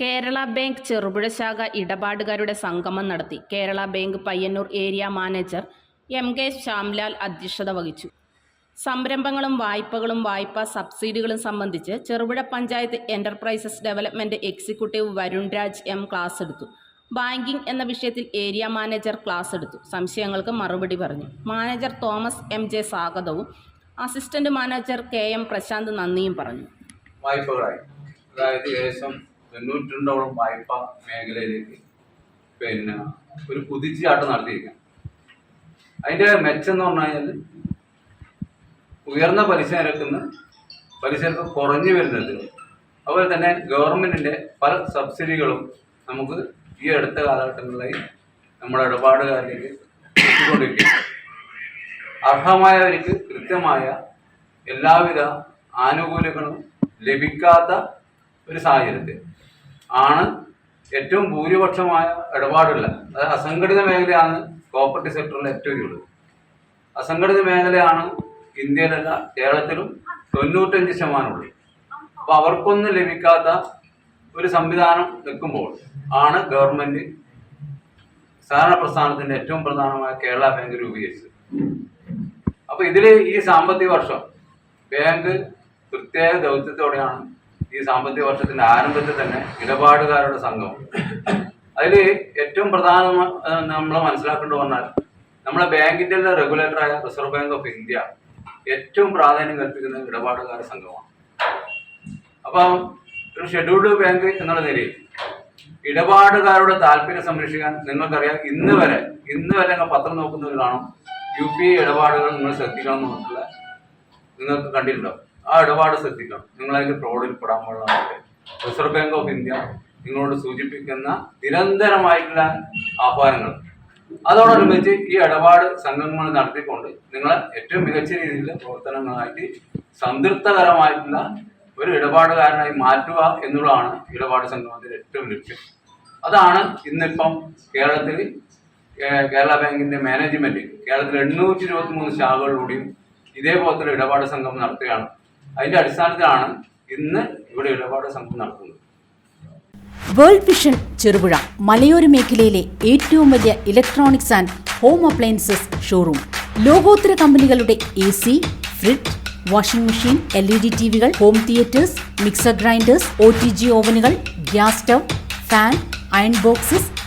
Kerala bank Cherupuzha ശാഖ ഇടപാടുകാരുടെ സംഗമം നടത്തി Kerala bank Payyanur area manager M K Shyamlal അധ്യക്ഷത വഹിച്ചു. സംരംഭങ്ങളും വായ്പകളും വായ്പാ സബ്സിഡികളും സംബന്ധിച്ച് Cherupuzha panchayat enterprises development executive Varun Raj M class എടുത്തു. ബാങ്കിംഗ് എന്ന വിഷയത്തിൽ ഏരിയ മാനേജർ ക്ലാസ് എടുത്തു. സംശയങ്ങൾക്ക് മറുപടി പറഞ്ഞു. മാനേജർ തോമസ് എം ജെ സ്വാഗതവും assistant manager K M Prashanth നന്ദിയും പറഞ്ഞു. വായ്പകളായി. അതായത് ഏകദേശം തൊണ്ണൂറ്റിരണ്ടോളം വായ്പ മേഖലയിലേക്ക് പിന്നെ ഒരു കുതിച്ചുചാട്ടം നടത്തിയിരിക്കാം അതിന്റെ മെച്ചം എന്ന് പറഞ്ഞു കഴിഞ്ഞാൽ ഉയർന്ന പലിശ നിരക്കുന്ന പലിശ നിരക്ക് കുറഞ്ഞു വരുന്നത് അതുപോലെ തന്നെ ഗവൺമെന്റിന്റെ പല സബ്സിഡികളും നമുക്ക് ഈ അടുത്ത കാലഘട്ടങ്ങളിലായി നമ്മുടെ ഇടപാടുകാരിലേക്ക് എത്തിക്കൊണ്ടിരിക്കുക അർഹമായവർക്ക് കൃത്യമായ എല്ലാവിധ ആനുകൂല്യങ്ങളും ലഭിക്കാത്ത ഒരു സാഹചര്യത്തിൽ ആണ് ഏറ്റവും ഭൂരിപക്ഷമായ ഇടപാടുള്ള അതായത് അസംഘടിത മേഖലയാണ് കോപ്പറേറ്റീവ് സെക്ടറിൽ ഏറ്റവും ഉള്ളത്. അസംഘടിത മേഖലയാണ് ഇന്ത്യയിലല്ല കേരളത്തിലും തൊണ്ണൂറ്റഞ്ച് ശതമാനമുള്ളത് അപ്പോൾ അവർക്കൊന്നും ലഭിക്കാത്ത ഒരു സംവിധാനം നിൽക്കുമ്പോൾ ആണ് ഗവൺമെന്റ് സഹകരണ പ്രസ്ഥാനത്തിന്റെ ഏറ്റവും പ്രധാനമായ കേരള ബാങ്ക് രൂപീകരിച്ചത്. അപ്പോൾ ഇതിൽ ഈ സാമ്പത്തിക വർഷം ബാങ്ക് പ്രത്യേക ദൗത്യത്തോടെയാണ് ഈ സാമ്പത്തിക വർഷത്തിന്റെ ആരംഭത്തിൽ തന്നെ ഇടപാടുകാരുടെ സംഘം. അതിൽ ഏറ്റവും പ്രധാന നമ്മൾ മനസ്സിലാക്കേണ്ടി പറഞ്ഞാൽ നമ്മളെ ബാങ്കിന്റെ റെഗുലേറ്ററായ റിസർവ് ബാങ്ക് ഓഫ് ഇന്ത്യ ഏറ്റവും പ്രാധാന്യം കൽപ്പിക്കുന്ന ഇടപാടുകാരുടെ സംഘമാണ്. അപ്പം ഒരു ഷെഡ്യൂൾഡ് ബാങ്ക് എന്നുള്ള നിലയിൽ ഇടപാടുകാരുടെ താല്പര്യം സംരക്ഷിക്കാൻ നിങ്ങൾക്കറിയാം ഇന്ന് വരെ ഇന്ന് വരെ നിങ്ങൾ പത്രം നോക്കുന്നവർ കാണും. യു പി ഐ ഇടപാടുകൾ നിങ്ങൾ ശ്രദ്ധിക്കണം എന്നുള്ള നിങ്ങൾക്ക് കണ്ടിട്ടുണ്ടാവും. ആ ഇടപാട് ശ്രദ്ധിക്കണം. നിങ്ങളതിന്റെ ഫ്രോഡിൽ പെടാൻ പാടില്ല റിസർവ് ബാങ്ക് ഓഫ് ഇന്ത്യ നിങ്ങളോട് സൂചിപ്പിക്കുന്ന നിരന്തരമായിട്ടുള്ള ആഹ്വാനങ്ങൾ. അതോടനുബന്ധിച്ച് ഈ ഇടപാട് സംഘങ്ങൾ നടത്തിക്കൊണ്ട് നിങ്ങളെ ഏറ്റവും മികച്ച രീതിയിൽ പ്രവർത്തനങ്ങളായിട്ട് സംതൃപ്തകരമായിട്ടുള്ള ഒരു ഇടപാടുകാരനായി മാറ്റുക എന്നുള്ളതാണ് ഇടപാട് സംഗമത്തിന്റെ ഏറ്റവും ലക്ഷ്യം. അതാണ് ഇന്നിപ്പം കേരളത്തിൽ കേരള ബാങ്കിന്റെ മാനേജ്മെന്റ് കേരളത്തിൽ എണ്ണൂറ്റി ഇരുപത്തി മൂന്ന് ശാഖകളിലൂടെയും ഇതേപോലത്തെ ഇടപാട് സംഘം നടത്തുകയാണ്. അതിന്റെ അടിസ്ഥാനത്തിലാണ് ഇന്ന് ഇവിടെ ഇടപാട് സംഘം നടത്തുന്നത്. വേൾഡ് വിഷൻ ചെറുപുഴ മലയോര മേഖലയിലെ ഏറ്റവും വലിയ electronics and home appliances showroom. ലോകോത്തര കമ്പനികളുടെ A C fridge washing machine L E D T വികൾ home theatres mixer grinders O T G ഓവനുകൾ gas stove fan iron boxes